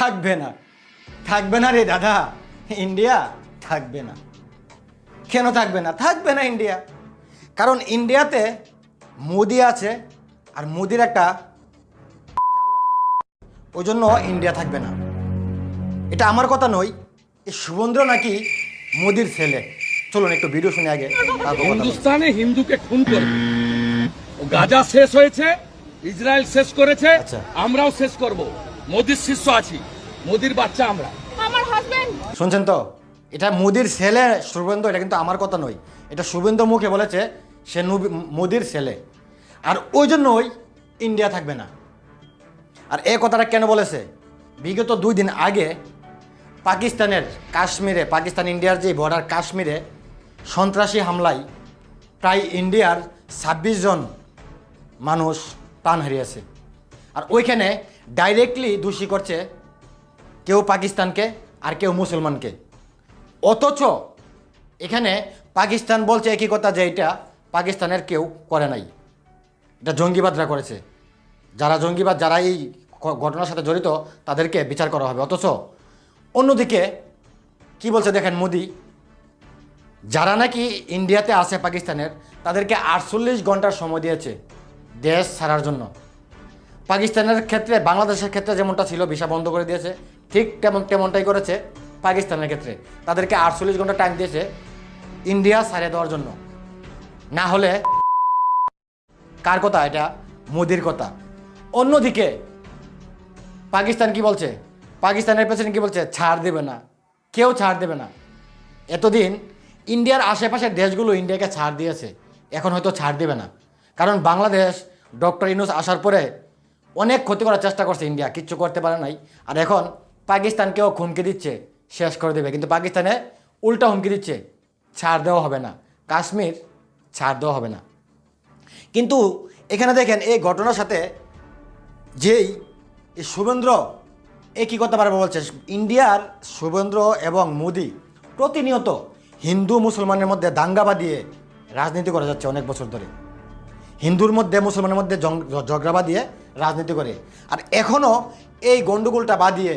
থাকবে না। থাকবে না রে দাদা। ইন্ডিয়া থাকবে না। কেন থাকবে না? থাকবে না ইন্ডিয়া। কারণ ইন্ডিয়াতে মোদি আছে আর মোদির একটা ওই জন্য ইন্ডিয়া থাকবে না। এটা আমার কথা নয় এই সুভদ্র নাকি মোদির ছেলে। চলুন একটু ভিডিও শুনে আগে। হিন্দুস্তানে হিন্দুকে খুন করে। গাজা শেষ হয়েছে ইসরায়েল শেষ করেছে আচ্ছা। আমরাও শেষ করব। মোদির শিষ্য আছি মোদির বাচ্চা আমরা। আমার হাজবেন্ড শুনছেন তো? এটা মোদির ছেলে শুভেন্দু এটা কিন্তু আমার কথা নয়। এটা শুভেন্দু মুখে বলেছে সে নুবি- মোদির ছেলে। আর ওই জন্যই ইন্ডিয়া থাকবে না। আর এই কথাটা কেন বলেছে? বিগত দুই দিন আগে পাকিস্তানের কাশ্মীরে পাকিস্তান ইন্ডিয়ার যে বর্ডার কাশ্মীরে সন্ত্রাসী হামলায় প্রায় ইন্ডিয়ার ছাব্বিশ জন মানুষ প্রাণ হারিয়েছে। আর ওইখানে ডাইরেক্টলি দোষী করছে কেউ পাকিস্তানকে আর কেউ মুসলমানকে। অথচ এখানে পাকিস্তান বলছে একই কথা যে এটা পাকিস্তানের কেউ করে নাই। এটা জঙ্গিবাদরা করেছে। যারা জঙ্গিবাদ, যারা এই ঘটনার সাথে জড়িত, তাদেরকে বিচার করা হবে। অথচ অন্যদিকে কি বলছে দেখেন মোদি? যারা নাকি ইন্ডিয়াতে আছে পাকিস্তানের, তাদেরকে আটচল্লিশ ঘণ্টার সময় দিয়েছে দেশ ছাড়ার জন্য। পাকিস্তানের ক্ষেত্রে, বাংলাদেশের ক্ষেত্রে যেমনটা ছিল, ভিসা বন্ধ করে দিয়েছে, ঠিক তেমন তেমনটাই করেছে পাকিস্তানের ক্ষেত্রে। তাদেরকে আটচল্লিশ ঘণ্টা টাইম দিয়েছে ইন্ডিয়া ছাড়িয়ে দেওয়ার জন্য। না হলে কার কথা? এটা মোদির কথা। অন্যদিকে, পাকিস্তান কি বলছে? পাকিস্তানের প্রেসিডেন্ট কি বলছে? ছাড় দেবে না। কেউ ছাড় দেবে না। এতদিন ইন্ডিয়ার আশেপাশের দেশগুলো ইন্ডিয়াকে ছাড় দিয়েছে। এখন হয়তো ছাড় দেবে না। কারণ বাংলাদেশ ডক্টর ইনুস আসার পরে অনেক ক্ষতি করার চেষ্টা করছে ইন্ডিয়া, কিচ্ছু করতে পারে নাই। আর এখন পাকিস্তানকেও হুমকি দিচ্ছে, শেষ করে দেবে। কিন্তু পাকিস্তানে উল্টা হুমকি দিচ্ছে, ছাড় দেওয়া হবে না। কাশ্মীর ছাড় দেওয়া হবে না। কিন্তু এখানে দেখেন, এই ঘটনার সাথে যেই শুভেন্দ্র, এ একই করতে বারবার বলছে? ইন্ডিয়ার শুভেন্দ্র এবং মোদি প্রতিনিয়ত হিন্দু মুসলমানের মধ্যে দাঙ্গা বাঁধিয়ে রাজনীতি করা যাচ্ছে অনেক বছর ধরে। হিন্দুর মধ্যে, মুসলমানের মধ্যে জং- ঝ- ঝগড়া বাঁধিয়ে রাজনীতি করে আর এখনও এই গন্ডগোলটা বাঁধিয়ে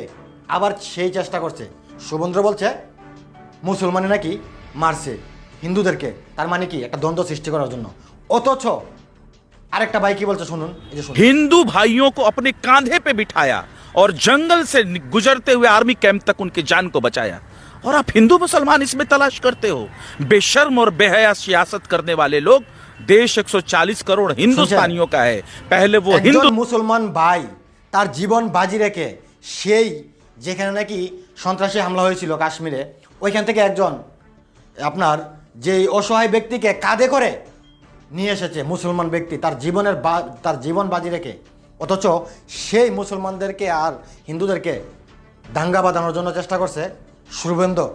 আবার সেই চেষ্টা করছে শুভেন্দ্র বলছে মুসলমানে নাকি মারছে হিন্দুদেরকে তার মানে কি একটা দ্বন্দ্ব সৃষ্টি করার জন্য অথচ আরেকটা ভাই কি বলছে শুনুন এই যে শুনুন हिंदू भाइयों को अपने कांधे पे बिठाया और जंगल से गुजरते हुए आर्मी कैंप तक उनकी जान को बचाया और आप हिंदू मुसलमान इसमें तलाश करते हो बेशर्म और बेहया सियासत करने वाले लोग देश 140 करोड़ हिंदुस्तानियों का है पहले वो একজন हिंदू মুসলমান ভাই তার জীবন বাজি রেখে সেই যেখানে নাকি সন্ত্রাসী হামলা হয়েছিল কাশ্মীরে ওইখান থেকে একজন আপনার যে অসহায় ব্যক্তিকে কাঁধে করে নিয়ে এসেছে মুসলমান ব্যক্তি তার জীবনের বা- তার জীবন বাজি রেখে অথচ সেই মুসলমানদেরকে আর হিন্দুদেরকে দাঙ্গা বাঁধানোর জন্য চেষ্টা করছে শুভেন্দু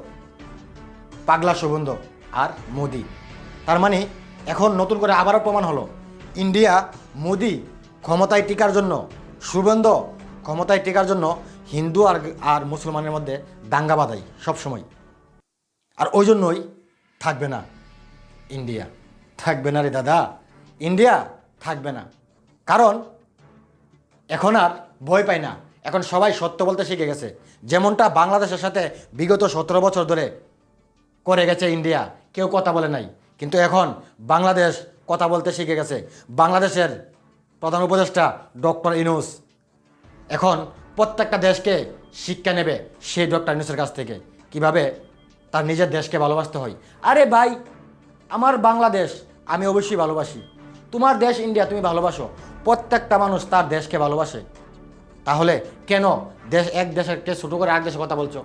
পাগলা সুগন্ধ আর মোদি তার মানে এখন নতুন করে আবারও প্রমাণ হলো। ইন্ডিয়া, মোদি ক্ষমতায় টিকার জন্য সুগন্ধ ক্ষমতায় টিকার জন্য হিন্দু আর আর মুসলমানের মধ্যে দাঙ্গা বাঁধাই সবসময়। আর ওই জন্যই থাকবে না ইন্ডিয়া। থাকবে না রে দাদা। ইন্ডিয়া থাকবে না। কারণ এখন আর ভয় পায় না। এখন সবাই সত্য বলতে শিখে গেছে। যেমনটা বাংলাদেশের সাথে বিগত সতেরো বছর ধরে করে গেছে ইন্ডিয়া, কেউ কথা বলে নাই। কিন্তু এখন বাংলাদেশ কথা বলতে শিখে গেছে। বাংলাদেশের প্রধান উপদেষ্টা ডক্টর ইনুস এখন প্রত্যেকটা দেশকে শিক্ষা নেবে সেই ডক্টর ইনুসের কাছ থেকে। কীভাবে? তার নিজের দেশকে ভালোবাসতে হয়। আরে ভাই, আমার বাংলাদেশ আমি অবশ্যই ভালোবাসি। তোমার দেশ ইন্ডিয়া তুমি ভালোবাসো। প্রত্যেকটা মানুষ তার দেশকে ভালোবাসে। তাহলে কেন দেশ এক দেশেরকে ছোটো করে এক দেশে কথা বলছো?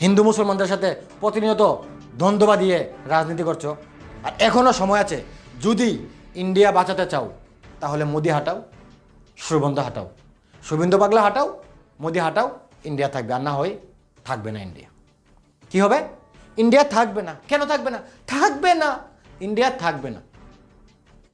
হিন্দু মুসলমানদের সাথে প্রতিনিয়ত দ্বন্দ্ববা দিয়ে রাজনীতি করছ? আর এখনও সময় আছে, যদি ইন্ডিয়া বাঁচাতে চাও, তাহলে মোদি হাঁটাও সুবন্ধ হাঁটাও। শুভেন্দু পাগলা হাঁটাও, মোদি হাঁটাও, ইন্ডিয়া থাকবে। আর না হয় থাকবে না ইন্ডিয়া। কি হবে? ইন্ডিয়া থাকবে না। কেন থাকবে না? থাকবে না। ইন্ডিয়া থাকবে না।